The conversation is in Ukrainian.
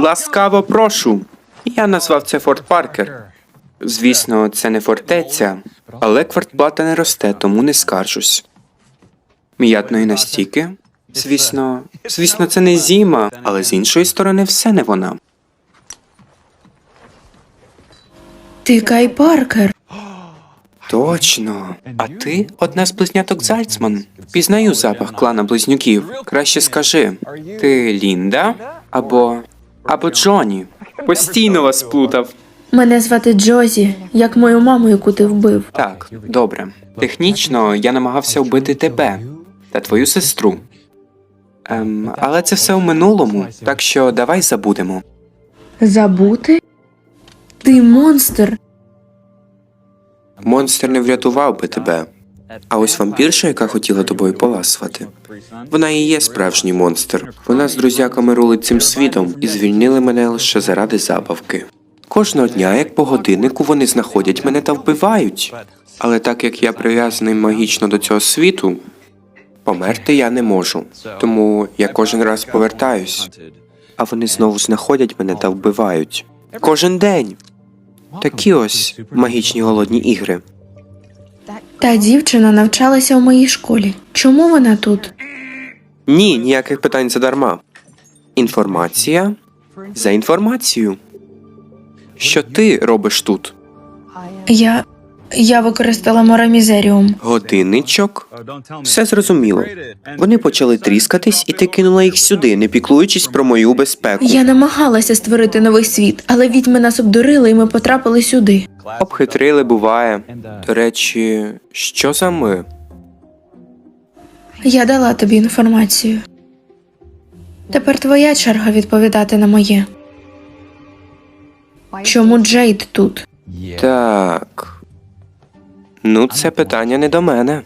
Ласкаво прошу. Я назвав це Форт Паркер. Звісно, це не фортеця, але квартплата не росте, тому не скаржусь. М'ятної настільки. Звісно, звісно, це не зіма, але з іншої сторони все не вона. Ти Кай Паркер. Точно. А ти одна з близняток Зальцман. Пізнаю запах клана близнюків. Краще скажи, ти Лінда або. Або Джоні. Постійно вас плутав. Мене звати Джозі, як мою маму, яку ти вбив. Так, добре. Технічно я намагався вбити тебе та твою сестру. Ем, але це все в минулому, так що давай забудемо. Забути? Ти монстр. Монстр не врятував би тебе. А ось вампірша, яка хотіла тобою поласувати. Вона і є справжній монстр. Вона з друзяками рулить цим світом і звільнили мене лише заради забавки. Кожного дня, як по годиннику, вони знаходять мене та вбивають. Але так як я прив'язаний магічно до цього світу, померти я не можу. Тому я кожен раз повертаюсь, а вони знову знаходять мене та вбивають. Кожен день. Такі ось магічні голодні ігри. Та дівчина навчалася у моїй школі. Чому вона тут? Ні, ніяких питань задарма. Інформація за інформацію. Що ти робиш тут? Я. Я використала морамізеріум. Годинничок. Все зрозуміло. Вони почали тріскатись, і ти кинула їх сюди, не піклуючись про мою безпеку. Я намагалася створити новий світ, але відьми нас обдурили і ми потрапили сюди. Обхитрили, буває. До речі, що за ми? Я дала тобі інформацію. Тепер твоя черга відповідати на моє. Чому Джейд тут? Так. Ну, це питання не до мене.